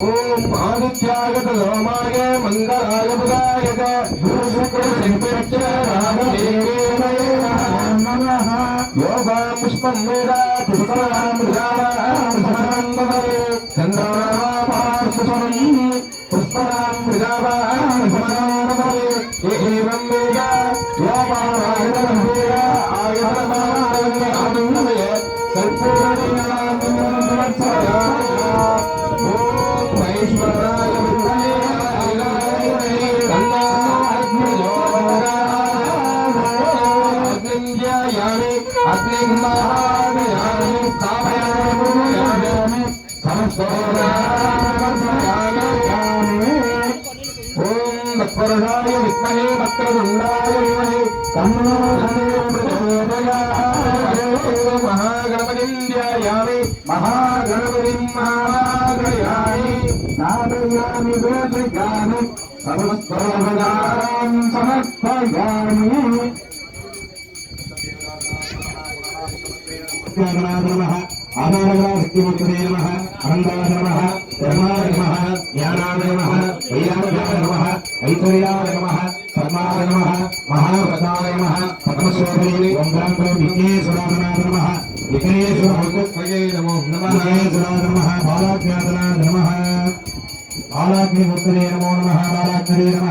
ఓం ఆదిత్యాగత రోమాయ మంగళాయ బుధాయ యోగా పుష్పం వేద పుష్పరాం చంద్రరామాపుష్పం పుష్పరాం ప్రజావాం ఏం వేద? యోగాయతనం ఓం తత్పరుషాయ విద్మహే వక్రతుండాయ విమహే తన్నో మహాగణపతిం ధ్యాయామి మహాగణపతిం మహాగ్రయామి నాదయామి వేదికాని సమస్తోపదారం సమర్పయామి నమః ఆధారగా శక్తిమూర్తదే నమః. అనంతాయ నమః. ధర్మాయ నమ. జ్ఞానాయ నమ. వైరాగ్యాయ నమ. ఐశ్వర్యాయ నమ. పద్మాయ నమ. మహావ్రతాయ నమ. పద్మశ్లోకైరి ఓంకారం విఘ్నేశ్వరాయ నమ. విఘ్నేశ్వర నమో. నమ విఘ్నేశ్వరాయ నమ. బాలాజ్ఞాతనాయ నమ. బాలాగ్నిమూర్తదే నమో నమ. బాలాగ్నే నమ.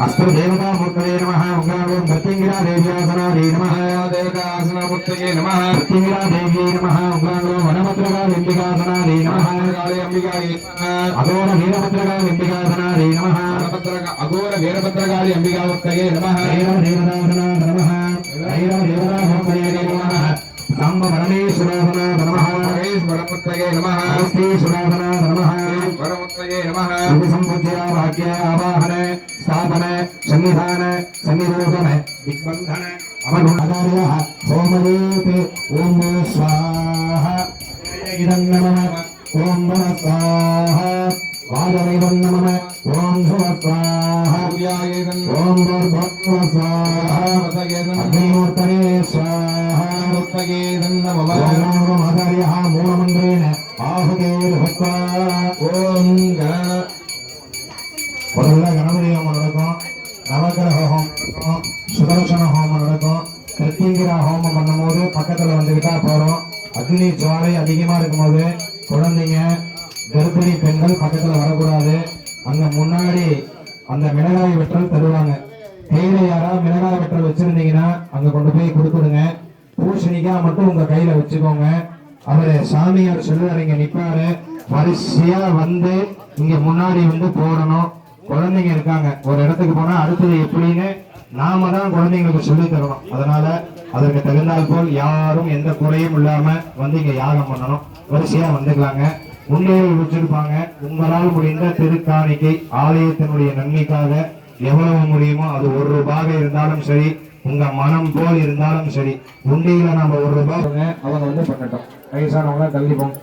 ముత్తయే నమః. బాలసుబ్రహ్మణ్యాదన నమః బాలసుబ్రహ్మణ్య ముత్తయే నమః. నవగ్రహదేవతాదన నమః. నమః నమః. నమః మృత్యుంగిరా నమః. దేవతాసన ముత్తయే నమః. మృత్యుంగిరా దేవ్యై నమః. ఓంకారో వనభద్రగా వెండికాసనాదే నమః. కాళీ అంబికాయ అఘోర వీరభద్రగా వెండికాసనాదే నమః. అఘోర వీరభద్రకాళి అంబికా ముత్తయే నమః. ఐరవ దేవతాసనా నమః. ఐరవ దేవతామూర్తయే నమః. సాంబ పరమేశ్వరాసనా నమః వరముత్తయే నమః శ్రీశ్వరాసనా నమః परमहंसये नमः संबुद्ध्या वाक्या आवाहन स्थापन संविधान संनिरोधन दिग्बन्धन अवनुदारयः होमरूपे ॐ स्वाहा इदं नमः ॐ नमः स्वाहा वादवैवं नमः ॐ भुव स्वाहा ॐ भर्भत्व स्वाहा अग्निमूर्तने स्वाहा मूर्तये नमः मूलमन्त्रेण ஆகுதேவப்பா ஓங்க முதல்ல கணபதி நடக்கும். நவகிரக ஹோமம் சுதர்சன ஹோமம் நடக்கும். கிருத்திங்கிரா ஹோமம் பண்ணும்போது பக்கத்தில் வந்துக்கிட்டா போகிறோம் அக்னி ஜுவாலை அதிகமாக இருக்கும்போது குழந்தைங்க கர்ப்பிணி பெண்கள் பக்கத்தில் வரக்கூடாது. அங்கே முன்னாடி அந்த மிளகாய் வெற்றல் தருவாங்க. கையில் யாரா மிளகாய் வெற்றல் வச்சுருந்தீங்கன்னா அங்கே கொண்டு போய் கொடுத்துடுங்க. பூசணிக்காய் மட்டும் உங்கள் கையில் வச்சுக்கோங்க. அவரு சாமியார் சொல்லுவார் இங்க நிப்பாரு. வரிசையா வந்து இங்க முன்னாடி வந்து போடணும். குழந்தைங்க இருக்காங்க. ஒரு இடத்துக்கு போனா அடுத்தது எப்படின்னு நாம தான் குழந்தைங்களுக்கு சொல்லி தரணும். அதனால அதற்கு தகுந்தால் போல் யாரும் எந்த குறையும் இல்லாம வந்து இங்க யாகம் பண்ணணும். வரிசையா வந்துக்கலாங்க. முன்னேறி வச்சிருப்பாங்க உங்களால் முடிந்த திருக்காணிக்கை ஆலயத்தினுடைய நன்மைக்காக எவ்வளவு முடியுமோ அது ஒரு ரூபாக இருந்தாலும் சரி உங்க மனம் போல் இருந்தாலும் சரி உண்டியில நாம ஒரு ரூபாய் அவங்க வந்து பண்ணட்டோம். வயசானவங்களாம் தள்ளிப்போம்